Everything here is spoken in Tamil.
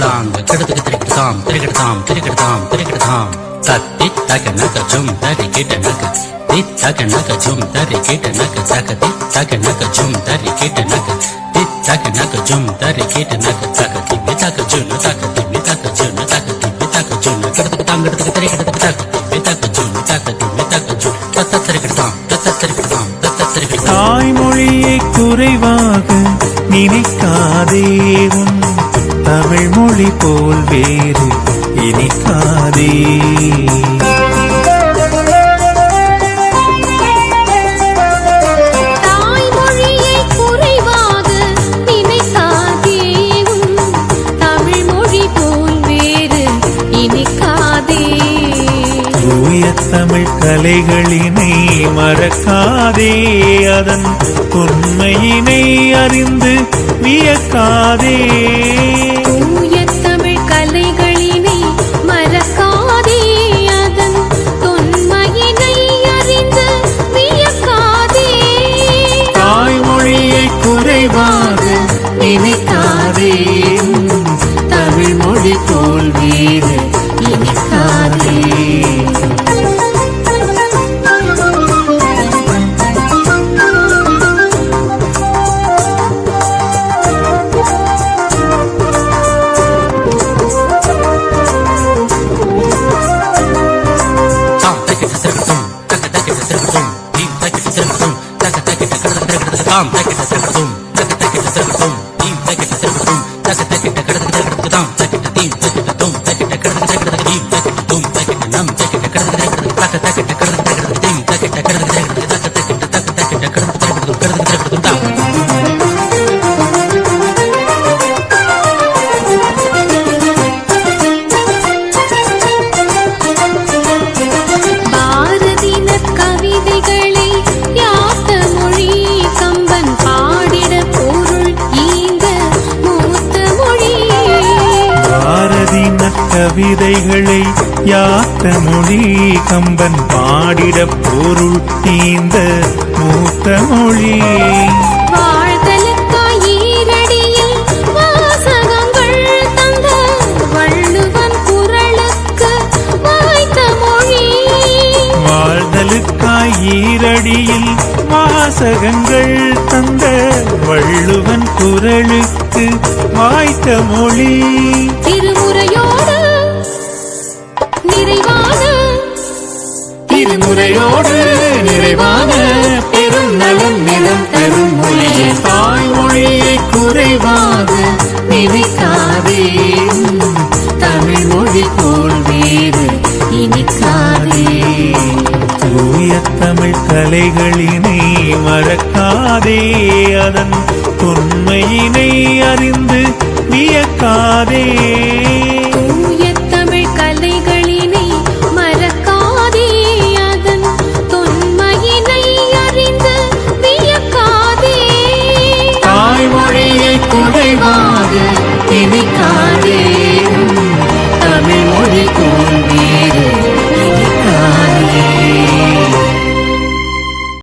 தலாங்க கெடுத்துக்கு திரிக்கிட்டாம் திரிக்கிட்டாம் திரிக்கிட்டாம் திரிக்கிட்டாம் சத்தி தக நக ஜும் தரி கிட்ட நக. தி தக நக ஜும் தரி கிட்ட நக. தக தி தக நக ஜும் தரி கிட்ட நக. தி தக நக ஜும் தரி கிட்ட நக. தக திம்மி தக ஜுனு தக திம்மி தக ஜுனு தக திம்மி தக ஜுனு கெடுத்துக்கு தாங்க கெடுத்துக்கு திரி கிடத்துக்கு தக திம்மி தக ஜுனு தக மி தக ஜு தத்த திரிக்கிட்டாம் தத்த திரிக்கிட்டாம் தத்த திரிக்கிட்டாம் தாய்மொழியை குறைவாக நினைக்காதே தமிழ் மொழி போல் வேறு இனிக்காதே. தமிழ் கலைகளினை மறக்காதே. அதன் உண்மையினை அறிந்து வியக்காதே. bam, take it, boom. நற்கவிதைகளை யாத்த மொழி கம்பன் பாடிட பொருள் தீந்த மூத்த மொழி. ஈரடியில் வாசகங்கள் தந்த வள்ளுவன் குரலுக்கு வாய்த்த மொழி. உரையோடு நிறைவான பெரும் நலம் நிலம் தரும் மொழியை. தாய்மொழியை குறைவாக நினைக்காதே. தமிழ் மொழி போல் வேறு இனிக்காதே. தூய தமிழ் கலைகளினை மறக்காதே. அதன் உண்மையினை அறிந்து வியக்காதே.